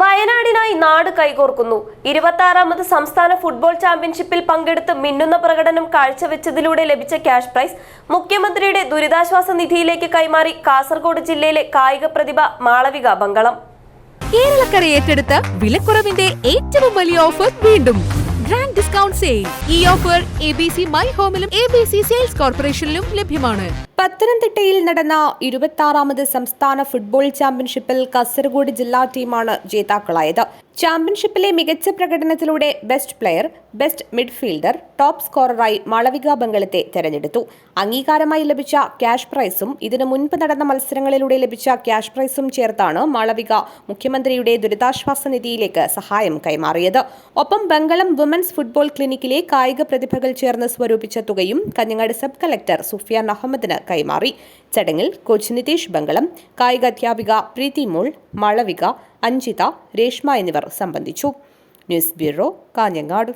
വയനാടിനായി നാട് കൈകോർക്കുന്നു. ഇരുപത്തി സംസ്ഥാന ഫുട്ബോൾ ചാമ്പ്യൻഷിപ്പിൽ പങ്കെടുത്ത് മിന്നുന്ന പ്രകടനം കാഴ്ചവെച്ചതിലൂടെ ലഭിച്ച ക്യാഷ് പ്രൈസ് മുഖ്യമന്ത്രിയുടെ ദുരിതാശ്വാസ നിധിയിലേക്ക് കൈമാറി കാസർഗോഡ് ജില്ലയിലെ കായിക പ്രതിഭ മാളവിക ബംഗളം കേരളക്കര ഏറ്റെടുത്ത വിലക്കുറവിന്റെ ഏറ്റവും വലിയ ഓഫർ വീണ്ടും. Grand discount sale. ഈ offer A B C my ഹോമിലും A B C sales കോർപ്പറേഷനിലും ലഭ്യമാണ്. പത്തനംതിട്ടയിൽ നടന്ന ഇരുപത്തി സംസ്ഥാന ഫുട്ബോൾ ചാമ്പ്യൻഷിപ്പിൽ കാസർഗോഡ് ജില്ലാ ടീമാണ് ജേതാക്കളായത്. ചാമ്പ്യൻഷിപ്പിലെ മികച്ച പ്രകടനത്തിലൂടെ best player best midfielder top സ്കോററായി Malavika ബംഗളത്തെ തെരഞ്ഞെടുത്തു. അംഗീകാരമായി ലഭിച്ച ക്യാഷ് പ്രൈസും ഇതിനു മുൻപ് നടന്ന മത്സരങ്ങളിലൂടെ ലഭിച്ച ക്യാഷ് പ്രൈസും ചേർത്താണ് മളവിക മുഖ്യമന്ത്രിയുടെ ദുരിതാശ്വാസ നിധിയിലേക്ക് സഹായം കൈമാറിയത്. ഒപ്പം ബംഗളം വുമൻസ് ഫുട്ബോൾ ക്ലിനിക്കിലെ കായിക പ്രതിഭകൾ ചേർന്ന് സ്വരൂപിച്ച തുകയും കഞ്ഞങ്ങാട് സബ് കളക്ടർ സുഫിയാൻ അഹമ്മദിന് കൈമാറി. ചടങ്ങിൽ കോച്ച് നിതീഷ് ബംഗളം കായിക അധ്യാപിക പ്രീതി മോൾ മളവിക അഞ്ജിത രേഷ്മ എന്നിവർ സംബന്ധിച്ചു. News bureau Kanhangad.